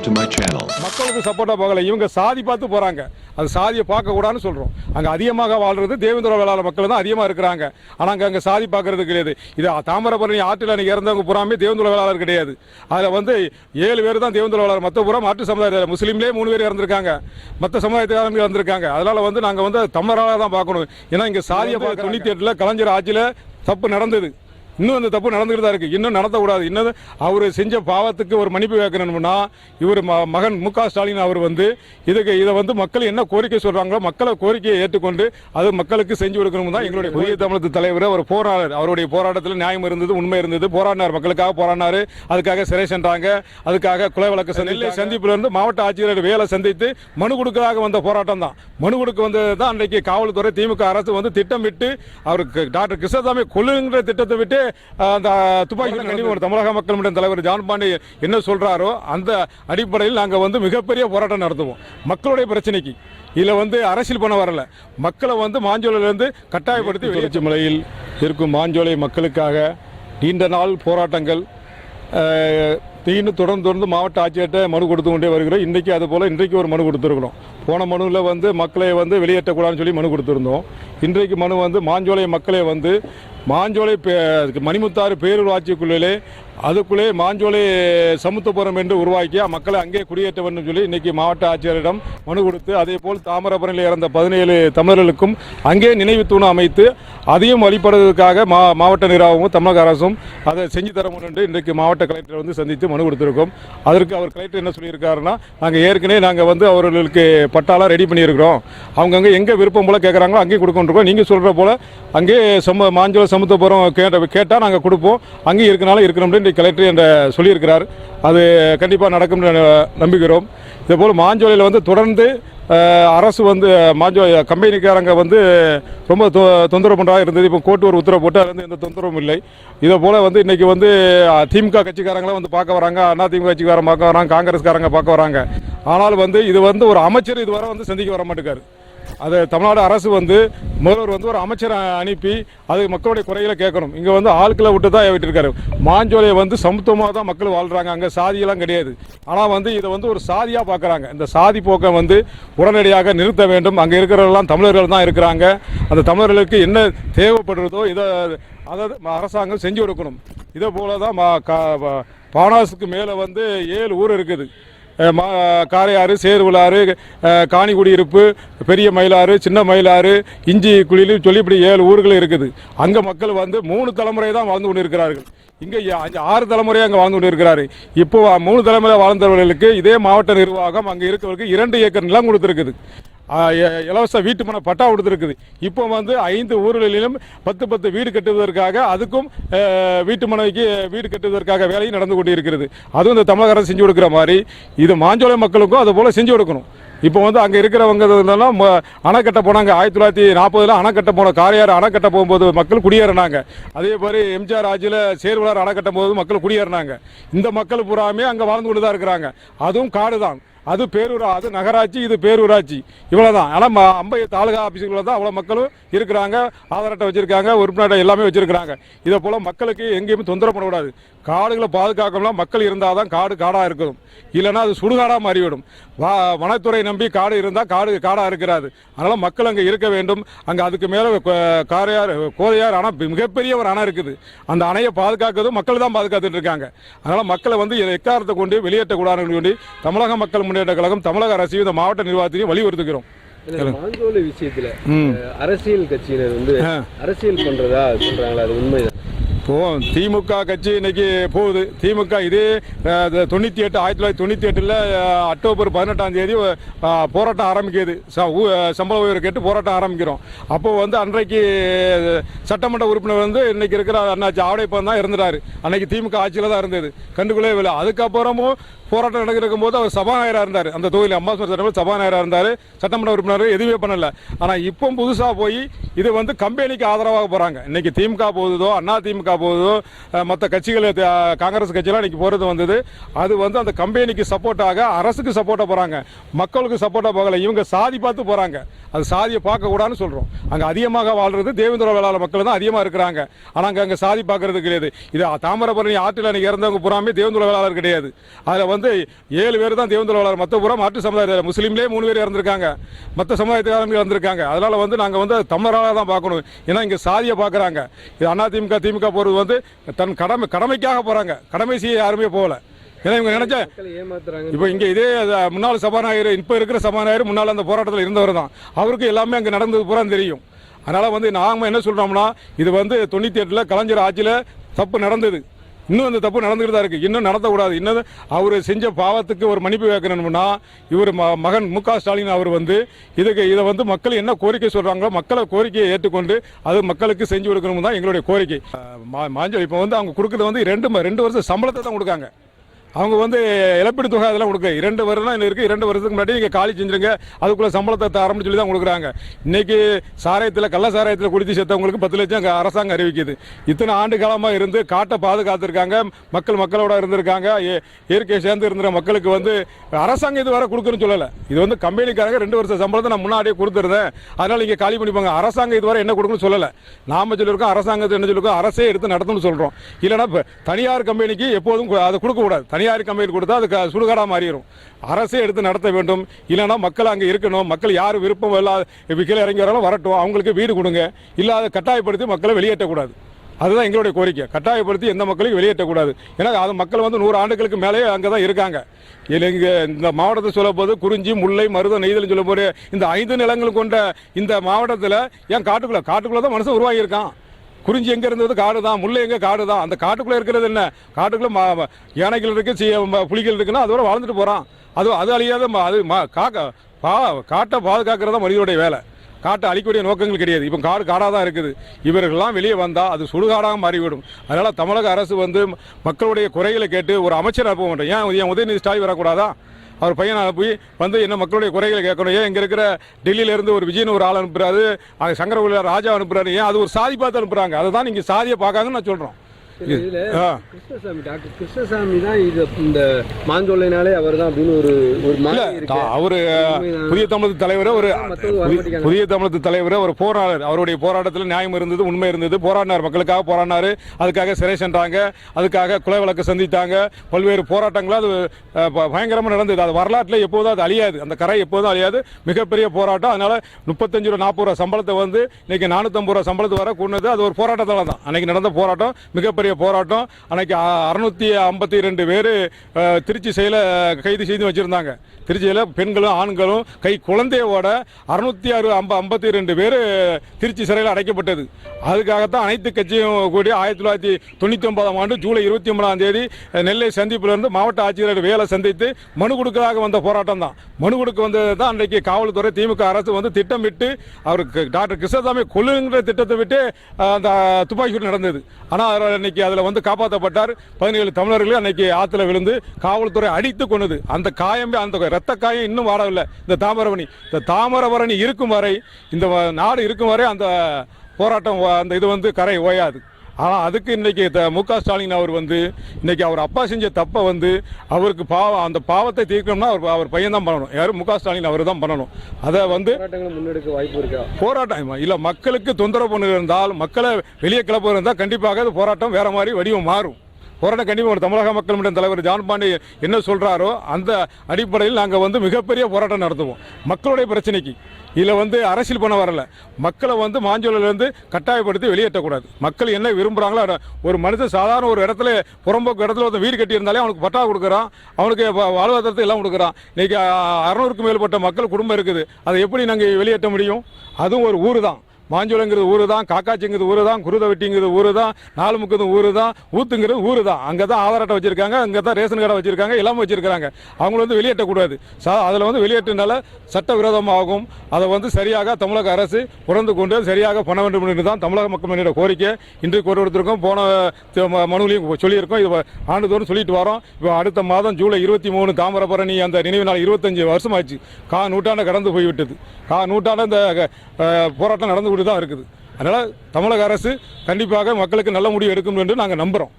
subscribe to my channel. மக்களுக்கு சப்போர்ட்டா போகல. இவங்க சாதி பார்த்து போறாங்க. அது சாதியை பார்க்க கூடாதுன்னு சொல்றோம். அங்க அதிகமாக வாழ்றது தேவேந்திர வேளாளர் மக்கள் தான் அதிகமா இருக்கிறாங்க. ஆனா அங்க அங்க சாதி பார்க்கறது கிடையாது. இது தாமிரபரணி ஆற்றில் அன்னைக்கு இறந்தவங்க புறாமே தேவேந்திர வேளாளர் கிடையாது. அதுல வந்து ஏழு பேர் தான் தேவேந்திர வேளாளர். மற்ற புறம் மாற்று சமுதாய முஸ்லீம்லேயே மூணு பேர் இறந்திருக்காங்க. மற்ற சமுதாயத்துக்காரங்க இறந்திருக்காங்க. அதனால வந்து நாங்க வந்து தமிழராக தான் பார்க்கணும். ஏன்னா இங்க சாதியை பார்க்க தொண்ணூத்தி எட்டுல கலைஞர் ஆட்சியில தப்பு நடந்தது. இன்னும் அந்த தப்பு நடந்துகிட்டு தான் இருக்கு. இன்னும் நடத்தக்கூடாது. இன்னும் அவர் செஞ்ச பாவத்துக்கு ஒரு மன்னிப்பு கேட்கணும்னா இவர் ம- மகன் மு ஸ்டாலின் அவர் வந்து இதுக்கு இதை வந்து மக்கள் என்ன கோரிக்கை சொல்றாங்களோ மக்களை கோரிக்கையை ஏற்றுக்கொண்டு அது மக்களுக்கு செஞ்சு கொடுக்கணும் தான் எங்களுடைய புதிய தமிழகத்து தலைவர் ஒரு போராளர் அவருடைய போராட்டத்தில் நியாயம் இருந்தது உண்மை இருந்தது. போராடினார். மக்களுக்காக போராடினாரு. அதுக்காக சிறை சென்றாங்க. அதுக்காக கொலை வழக்கு நெல்லை சந்திப்புல இருந்து மாவட்ட ஆட்சியர் வேலை சந்தித்து மனு கொடுக்கதாக வந்த போராட்டம் தான். மனு கொடுக்க வந்தது தான் அன்றைக்கு காவல்துறை திமுக அரசு வந்து திட்டமிட்டு அவருக்கு டாக்டர் கிருஷ்ணசாமி கொள்ளுங்கிற திட்டத்தை விட்டு அந்த துப்பாக்கி கண்டிப்பாக ஒரு தமிழக மக்கள் மன்ற தலைவர் ஜான் பாண்டி என்ன சொல்றாரோ அந்த அடிப்படையில் நாங்கள் வந்து மிகப்பெரிய போராட்டம் நடத்துவோம். மக்களுடைய பிரச்சனைக்கு. இதில் வந்து அரசியல் பண்ண வரல. மக்களை வந்து மாஞ்சோலையிலேருந்து கட்டாயப்படுத்தி வெளியேற்று மலையில் இருக்கும் மாஞ்சோலை மக்களுக்காக நீண்ட நாள் போராட்டங்கள் இன்னும் தொடர்ந்து தொடர்ந்து மாவட்ட ஆட்சியர்கிட்ட மனு கொடுத்து கொண்டே வருகிறோம். இன்றைக்கி அது போல் இன்றைக்கு ஒரு மனு கொடுத்துருக்குறோம். போன மனுவில் வந்து மக்களை வந்து வெளியேற்றக்கூடாதுன்னு சொல்லி மனு கொடுத்துருந்தோம். இன்றைக்கு மனு வந்து மாஞ்சோலை மக்களை வந்து மாஞ்சோலை பே- மணிமுத்தாறு பேரூராட்சிக்குள்ளே அதுக்குள்ளே மாஞ்சோலை சமுத்துபுரம் என்று உருவாக்கி மக்களை அங்கே குடியேற்ற வேண்டும் சொல்லி இன்னைக்கு மாவட்ட ஆட்சியரிடம் மனு கொடுத்து அதே போல் தாமிரபரணியில் இறந்த பதினேழு தமிழர்களுக்கும் அங்கே நினைவு தூண் அமைத்து அதையும் வழிபடுவதற்காக மா மாவட்ட நிர்வாகமும் தமிழக அரசும் அதை செஞ்சு தர முடியும் என்று இன்றைக்கு மாவட்ட கலெக்டர் வந்து சந்தித்து மனு கொடுத்துருக்கோம். அதற்கு அவர் கலெக்டர் என்ன சொல்லியிருக்காருன்னா நாங்கள் ஏற்கனவே நாங்கள் வந்து அவர்களுக்கு பட்டாலாம் ரெடி பண்ணியிருக்கிறோம். அவங்கங்க எங்கே விருப்பம் போல் கேட்குறாங்களோ அங்கேயும் கொடுக்கொண்டிருக்கோம் நீங்கள் சொல்கிற போல் அங்கே சம மாஞ்சோலை சமுத்திரபுரம் கேட்ட கேட்டால் நாங்கள் கொடுப்போம். அங்கேயும் இருக்கனால இருக்கணும்னு இன்றைக்கு கலெக்டர் என்ற சொல்லியிருக்கிறார். அது கண்டிப்பாக நடக்கும்னு நம்புகிறோம். இதேபோல் மாஞ்சோலையில் வந்து தொடர்ந்து அரசு வந்து மாஞ்சோ கம்பெனிக்காரங்க வந்து ரொம்ப தொ தொந்தரவு பண்ணுறா இருந்தது. இப்போ கோர்ட்டு ஒரு உத்தரவு போட்டு அதுல எந்த தொந்தரவும் இல்லை. இதை போல் வந்து இன்றைக்கி வந்து திமுக கட்சிக்காரங்களாம் வந்து பார்க்க வராங்க. அண்ணா திமுக கட்சிக்காரங்க பார்க்க வராங்க. காங்கிரஸ்காரங்க பார்க்க வராங்க. ஆனால் வந்து இது வந்து ஒரு அமைச்சர் இதுவரை வந்து சந்திக்க வர மாட்டேங்காரு அது தமிழ்நாடு அரசு வந்து முதல்வர் வந்து ஒரு அமைச்சரை அனுப்பி அது மக்களுடைய குறைகளை கேட்கணும். இங்கே வந்து ஆட்களை விட்டு தான் விட்டுருக்காரு மாஞ்சோலையை வந்து சமத்துவமாக தான் மக்கள் வாழ்கிறாங்க அங்கே சாதியெல்லாம் கிடையாது. ஆனால் வந்து இதை வந்து ஒரு சாதியாக பார்க்குறாங்க இந்த சாதி போக்கை வந்து உடனடியாக நிறுத்த வேண்டும். அங்கே இருக்கிறவர்கள்லாம் தமிழர்கள் தான் இருக்கிறாங்க. அந்த தமிழர்களுக்கு என்ன தேவைப்படுறதோ இதை அதாவது அரசாங்கம் செஞ்சு கொடுக்கணும். இதே போல தான் கா- பா- பானாசுக்கு மேலே வந்து ஏழு ஊர் இருக்குது. மா காரையாறு சேர்வுலாறு காணிக்குடியிருப்பு பெரிய மயிலாறு சின்ன மயிலாறு இஞ்சி குழிலு சொல்லி இப்படி ஏழு ஊர்கள் இருக்குது. அங்கே மக்கள் வந்து மூணு தலைமுறை தான் வாழ்ந்து கொண்டு இருக்கிறார்கள் இங்கே ஆறு தலைமுறையாக அங்கே வாழ்ந்து கொண்டு இருக்கிறாரு இப்போ மூணு தலைமுறை வாழ்ந்தவர்களுக்கு இதே மாவட்ட நிர்வாகம் அங்கே இருக்கிறவர்களுக்கு இரண்டு ஏக்கர் நிலம் கொடுத்துருக்குது. இலவச வீட்டு மனை பட்டா கொடுத்துருக்குது. இப்போ வந்து ஐந்து ஊர்களிலும் பத்து பத்து வீடு கட்டுவதற்காக அதுக்கும் வீட்டு மனைவிக்கு வீடு கட்டுவதற்காக வேலையும் நடந்து கொண்டு இருக்கிறது அதுவும் இந்த தமிழக அரசு செஞ்சு கொடுக்குற மாதிரி. இது மாஞ்சோலை மக்களுக்கும் அது போல் செஞ்சு கொடுக்கணும். இப்போ வந்து அங்கே இருக்கிறவங்க இதெல்லாம் ம- அணை கட்ட போனாங்க. ஆயிரத்தி தொள்ளாயிரத்தி நாற்பதுல அணை கட்ட போன காரையார் அணை கட்ட போகும்போது மக்கள் குடியேறினாங்க. அதே மாதிரி எம்ஜிஆர் ஆட்சியில் சேர்வலார் அணை கட்டும் போது மக்கள் குடியேறினாங்க. இந்த மக்கள் பூராமே அங்கே வாழ்ந்து கொண்டு தான் இருக்கிறாங்க. அதுவும் காடு தான் அது பேரூரா அது நகராட்சி இது பேரூராட்சி. இவ்வளவுதான். ஆனால் அம்பை தாலுகா ஆஃபீஸுக்குள்ள தான் அவ்வளோ மக்களும் இருக்கிறாங்க ஆதார் அட்டை வச்சிருக்காங்க உறுப்பினர் அட்டை எல்லாமே வச்சுருக்காங்க இதை போல் மக்களுக்கு எங்கேயுமே தொந்தரவு பண்ணக்கூடாது காடுகளை பாதுகாக்கணும்னா மக்கள் இருந்தால் தான் காடு காடாக இருக்கும். இல்லைன்னா அது சுடுகாடாக மாறிவிடும் வா வனத்துறை நம்பி காடு இருந்தால் காடு காடாக இருக்கிறாது. அதனால் மக்கள் அங்கே இருக்க வேண்டும். அங்கே அதுக்கு மேலே காரையார் கோதையார் அணை மிகப்பெரிய ஒரு அணை இருக்குது. அந்த அணையை பாதுகாக்கிறதும் மக்கள் தான் பாதுகாத்துட்டு இருக்காங்க. அதனால் மக்களை வந்து எக்காரத்தை கொண்டு வெளியேற்றக்கூடாதுன்னு சொல்லி தமிழக மக்கள் முன்னே முன்னேற்ற கழகம் தமிழக அரசையும் இந்த மாவட்ட நிர்வாகத்தையும் வலியுறுத்துகிறோம். மாஞ்சோலை விஷயத்துல அரசியல் கட்சியினர் வந்து. அரசியல் பண்றதா சொல்றாங்களா? அது உண்மைதான். இப்போ திமுக கட்சி இன்னைக்கு போகுது. திமுக இதே தொண்ணூற்றி எட்டு ஆயிரத்தி தொள்ளாயிரத்தி தொண்ணூற்றி எட்டில் அக்டோபர் பதினெட்டாம் தேதி போராட்டம் அஹ், சம்பள உயர்வு கேட்டு போராட்டம் ஆரம்பிக்கிறோம். அப்போ வந்து அன்றைக்கு சட்டமன்ற உறுப்பினர் வந்து இன்னைக்கு இருக்கிற அண்ணாச்சி ஆவடைப்பன் தான் இருந்துட்டாரு அன்னைக்கு திமுக ஆட்சியில் தான் இருந்தது. கண்டுக்குள்ளே இல்லை. அதுக்கப்புறமும் போராட்டம் நடக்கும் போது அவர் சபாநாயகராக இருந்தார். அந்த தொகுதியில் அம்பாஸ்மர் சட்டமன்ற சபாநாயகராக இருந்தார். சட்டமன்ற உறுப்பினர் எதுவுமே பண்ணல. ஆனால் இப்போ புதுசாக போய் இது வந்து கம்பெனிக்கு ஆதரவாக போகிறாங்க இன்னைக்கு திமுக போகுதோ அண்ணா திமுக போகுதோ மற்ற கட்சிகள் காங்கிரஸ் கட்சியெல்லாம் இன்னைக்கு போகிறது வந்தது. அது வந்து அந்த கம்பெனிக்கு சப்போர்ட்டாக அரசுக்கு சப்போர்ட்டாக போகிறாங்க மக்களுக்கு சப்போர்ட்டாக போகலை. இவங்க சாதி பார்த்து போகிறாங்க அது சாதியை பார்க்கக்கூடாதுன்னு சொல்கிறோம் அங்கே அதிகமாக வாழ்றது தேவேந்திர வேளாளர் மக்கள் தான் அதிகமாக இருக்கிறாங்க. ஆனால் அங்கே அங்கே சாதி பார்க்கறது கிடையாது. இது தாமிரபரணி ஆற்றில் அன்னைக்கு இறந்தவங்க பூராமே தேவேந்திர வேளாளர் கிடையாது. அதில் வந்து ஏழு பேர் தான் தேவேந்திர வேளாளர். மற்ற பூரா மாற்று சமுதாயத்தில் முஸ்லீம்லேயே மூணு பேர் இறந்துருக்காங்க. மற்ற சமுதாயத்துக்காரங்க இறந்துருக்காங்க. அதனால் வந்து நாங்கள் வந்து தமிழராக தான் பார்க்கணும். ஏன்னா இங்கே சாதியை பார்க்குறாங்க. இது அதிமுக திமுக போகிறது வந்து தன் கடமை கடமைக்காக போகிறாங்க கடமை செய்ய யாருமே போகலை. ஏன்னா இவங்க நினைச்சா இப்போ இங்கே இதே முன்னாள் சபாநாயகர் இப்போ இருக்கிற சபாநாயகர் முன்னால் அந்த போராட்டத்தில் இருந்தவர் தான். அவருக்கு எல்லாமே அங்கே நடந்தது பூரா தெரியும். அதனால் வந்து நாம என்ன சொல்கிறோம்னா இது வந்து தொண்ணூற்றி எட்டில் கலைஞர் ஆட்சியில் தப்பு நடந்தது. இன்னும் அந்த தப்பு நடந்துகிட்டு தான் இருக்குது இன்னும் நடத்தக்கூடாது. இன்னும் அவர் செஞ்ச பாவத்துக்கு ஒரு மன்னிப்பு கேட்கணும்னா இவர் ம மகன் மு ஸ்டாலின் அவர் வந்து இதுக்கு இதை வந்து மக்கள் என்ன கோரிக்கை சொல்கிறாங்களோ மக்களை கோரிக்கையை ஏற்றுக்கொண்டு அது மக்களுக்கு செஞ்சு கொடுக்கணும் தான் எங்களுடைய கோரிக்கை. மாஞ்சோல் இப்போ வந்து அவங்க கொடுக்குறது வந்து ரெண்டு ரெண்டு வருஷம் சம்பளத்தை தான் கொடுக்காங்க. அவங்க வந்து இழப்பீடு தொகை அதெல்லாம் கொடுக்க இரண்டு வருடம் இன்னும் இருக்குது இரண்டு வருஷத்துக்கு முன்னாடி நீங்கள் காலி செஞ்சிருங்க. அதுக்குள்ள சம்பளத்தை தரம்னு சொல்லி தான் கொடுக்குறாங்க. இன்றைக்கி சாராயத்தில் கள்ள சாராயத்தில் குடித்து செத்தவங்களுக்கு பத்து லட்சம் அரசாங்கம் அறிவிக்குது. இத்தனை ஆண்டு காலமாக இருந்து காட்டை பாதுகாத்துருக்காங்க. மக்கள் மக்களோட இருந்திருக்காங்க. இயற்கையை சேர்ந்து இருந்த மக்களுக்கு வந்து அரசாங்கம் இது வர கொடுக்குறேன்னு சொல்லலை. இது வந்து கம்பெனிக்காரங்க ரெண்டு வருஷம் சம்பளத்தை நான் முன்னாடியே கொடுத்துருந்தேன். அதனால் இங்கே காலி பண்ணிப்பாங்க. அரசாங்கம் இதுவரை என்ன கொடுக்குன்னு சொல்லலை. நாம சொல்லியிருக்கோம் அரசாங்கத்தை என்ன சொல்லியிருக்கோம் அரசே எடுத்து நடத்தணும்னு சொல்கிறோம் இல்லைன்னா தனியார் கம்பெனிக்கு எப்போதும் அதை கொடுக்கக்கூடாது. தனியார் கம்பெனி கொடுத்தா அது சுடுகாடாக சுடுகாடா மாறிடும் அரசே எடுத்து நடத்த வேண்டும். இல்லைன்னா மக்கள் அங்கே இருக்கணும். மக்கள் யார் விருப்பம் இல்லாத கீழே இறங்கி வராலும் வரட்டும். அவங்களுக்கு வீடு கொடுங்க. இல்லாத கட்டாயப்படுத்தி மக்களை வெளியேற்றக்கூடாது. அதுதான் எங்களுடைய கோரிக்கை. கட்டாயப்படுத்தி எந்த மக்களையும் வெளியேற்றக்கூடாது. ஏன்னா அது மக்கள் வந்து நூறு ஆண்டுகளுக்கு மேலே அங்கே தான் இருக்காங்க. இதில் இங்கே இந்த மாவட்டத்தை சொல்லும்போது குறிஞ்சி முல்லை மருதம் நெய்தல் சொல்லும்போது இந்த ஐந்து நிலங்கள் கொண்ட இந்த மாவட்டத்தில் ஏன் காட்டுக்குள்ளே? காட்டுக்குள்ளே தான் மனுஷன் உருவாகியிருக்கான். குறிஞ்சி எங்கே இருந்தது? காடு தான் முல்லை எங்கே? காடு தான் அந்த காட்டுக்குள்ளே இருக்கிறது என்ன? காட்டுக்குள்ளே யானைகள் இருக்குது சி- புலிகள் இருக்குன்னா அதோட வாழ்ந்துட்டு போகிறான் அது அது அழியாத அது காக்க பா காட்டை பாதுகாக்கிறது தான் மனிதனுடைய வேலை. காட்டை அழிக்கக்கூடிய நோக்கங்கள் கிடையாது. இப்போ காடு காடாக தான் இருக்குது. இவர்கள்லாம் வெளியே வந்தால் அது சுடுகாடாக மாறிவிடும். அதனால் தமிழக அரசு வந்து மக்களுடைய குறைகளை கேட்டு ஒரு அமைச்சர் அனுப்ப மாட்டோம் ஏன்? ஏன் உதயநிதி ஸ்டாலின் வரக்கூடாதா? அவர் பையனை போய் வந்து என்ன மக்களுடைய குறைகளை கேட்கணும்? ஏன் இங்கே இருக்கிற டெல்லியிலேருந்து ஒரு விஜயன் ஒரு ஆள் அனுப்புறாரு? அங்கே சங்கரகுல ராஜா அனுப்புறாரு. ஏன் அது ஒரு சாதி பார்த்து அனுப்புறாங்க? அதுதான் நீங்கள் சாதியை பார்க்காங்கன்னு நான் சொல்கிறோம் கிருஷ்ணசாமி டாக்டர் கிருஷ்ணசாமி தான் இது இந்த மாஞ்சோலைனாலே அவர் தான் அப்படின்னு ஒரு ஒரு அவரு. புதிய தமிழக தலைவர் ஒரு புதிய- தமிழக தலைவர் ஒரு போராளர். அவருடைய போராட்டத்தில் நியாயம் இருந்தது உண்மை இருந்தது. போராடினார் மக்களுக்காக போராடினாரு. அதுக்காக சிறை சென்றாங்க. அதுக்காக கொலை வழக்கு சந்தித்தாங்க. பல்வேறு போராட்டங்கள் அது அஹ், ப- பயங்கரமா நடந்தது. அது வரலாற்றில் எப்போதும் அது அழியாது. அந்த கரை எப்போதும் அழியாது. மிகப்பெரிய போராட்டம். அதனால முப்பத்தஞ்சு ரூபா நாற்பது ரூபா சம்பளத்தை வந்து இன்னைக்கு நானூற்றம்பது ரூபா சம்பளத்தை வர கொண்டது அது ஒரு போராட்டத்தால தான். அன்னைக்கு நடந்த போராட்டம். மிகப்பெரிய போராட்டம். அன்னைக்கு அறுநூத்தி ஐம்பத்தி ரெண்டு பேர் திருச்சி செயல கைது செய்து வச்சிருந்தாங்க. திருச்சியில் பெண்களும் ஆண்களும் கை குழந்தையோட அறுநூத்தி ஆறு ஐம்ப ஐம்பத்தி ரெண்டு பேர் திருச்சி சிறையில் அடைக்கப்பட்டது. அதுக்காகத்தான் அனைத்து கட்சியும் கூடி ஆயிரத்தி தொள்ளாயிரத்தி தொண்ணூற்றி ஒன்பதாம் ஆண்டு ஜூலை இருபத்தி ஒன்பதாம் தேதி நெல்லை சந்திப்பிலிருந்து மாவட்ட ஆட்சியர் வேலை சந்தித்து மனு கொடுக்கதாக வந்த போராட்டம் தான். மனு கொடுக்க வந்தது தான் அன்றைக்கு காவல்துறை திமுக அரசு வந்து திட்டமிட்டு அவருக்கு டாக்டர் கிருஷ்ணசாமி கொல்லுங்கிற திட்டத்தை விட்டு அந்த துப்பாக்கி சூடு நடந்தது. ஆனால் அவர் அன்னைக்கு அதில் வந்து காப்பாற்றப்பட்டார். பதினேழு தமிழர்கள் அன்னைக்கு ஆற்றுல விழுந்து காவல்துறை அடித்து கொண்டது அந்த காயமே அந்த ரத்த காயம் இன்னும் வாடவில்லை இந்த தாமிரபரணி. இந்த தாமிரபரணி இருக்கும் வரை இந்த நாடு இருக்கும் வரை அந்த போராட்டம் அந்த இது வந்து கரை ஓயாது. ஆனால் அதுக்கு இன்னைக்கு த- மு க ஸ்டாலின் அவர் வந்து இன்னைக்கு அவர் அப்பா செஞ்ச தப்பை வந்து அவருக்கு பாவம் அந்த பாவத்தை தீர்க்கணும்னா அவர் அவர் பையன் தான் பண்ணணும். யாரும் மு க ஸ்டாலின் அவர் தான் பண்ணணும். அதை வந்து முன்னெடுக்க வாய்ப்பு இருக்கா? போராட்டம் இல்ல மக்களுக்கு தொந்தரவு பண்ணு இருந்தால் மக்களை வெளியே கிளப்ப இருந்தால் கண்டிப்பாக அது போராட்டம் வேற மாதிரி வடிவம் மாறும். போராட்டம் கண்டிப்பாக ஒரு தமிழக மக்கள் தலைவர் ஜான் பாண்டே என்ன சொல்கிறாரோ அந்த அடிப்படையில் நாங்கள் வந்து மிகப்பெரிய போராட்டம் நடத்துவோம். மக்களுடைய பிரச்சனைக்கு. இதில் வந்து அரசியல் பண்ண வரல. மக்களை வந்து மாஞ்சோலிலேருந்து கட்டாயப்படுத்தி வெளியேற்றக்கூடாது. மக்கள் என்ன விரும்புகிறாங்களோ ஒரு மனுஷன் சாதாரண ஒரு இடத்துல புறம்போக்கு இடத்துல வந்து வீடு கட்டியிருந்தாலே அவனுக்கு பட்டா கொடுக்குறான். அவனுக்கு வாழ்வாதாரத்தை எல்லாம் கொடுக்குறான். இன்றைக்கி அறநூறுக்கும் மேற்பட்ட மக்கள் குடும்பம் இருக்குது. அதை எப்படி நாங்கள் வெளியேற்ற முடியும்? அதுவும் ஒரு ஊர் தான் மாஞ்சோளங்கிறது ஊர் தான் காக்காச்சிங்கிறது ஊரு தான் குருதவெட்டிங்கிறது ஊர் தான் நாலுமுக்குது ஊர் தான் ஊத்துங்கிறது ஊர் தான் அங்கே தான் ஆதார் அட்டை வச்சிருக்காங்க அங்கே தான் ரேஷன் கார்டை வச்சிருக்காங்க எல்லாமே வச்சிருக்காங்க அவங்கள வந்து வெளியேற்றக்கூடாது. சா அதில் வந்து வெளியேற்றினால சட்டவிரோதமாகும். அதை வந்து சரியாக தமிழக அரசு உணர்ந்து கொண்டு சரியாக பண்ண வேண்டும் என்று தான் தமிழக மக்கள் மன்னிட கோரிக்கை. இன்று கொடுத்துருக்கோம் போன ம- மனுவிலையும் சொல்லியிருக்கோம். இது ஆண்டுதோறும் சொல்லிட்டு வரோம். இப்போ அடுத்த மாதம் ஜூலை இருபத்தி மூணு தாமிரபரணி அந்த நினைவு நாள் இருபத்தஞ்சு வருஷம் ஆச்சு கா நூற்றாண்டு கடந்து போய்விட்டது. கா நூற்றாண்டு இந்த போராட்டம் நடந்து தான் இருக்குது. அதனால் தமிழக அரசு கண்டிப்பாக மக்களுக்கு நல்ல முடிவு எடுக்கும் என்று நாங்கள் நம்புகிறோம்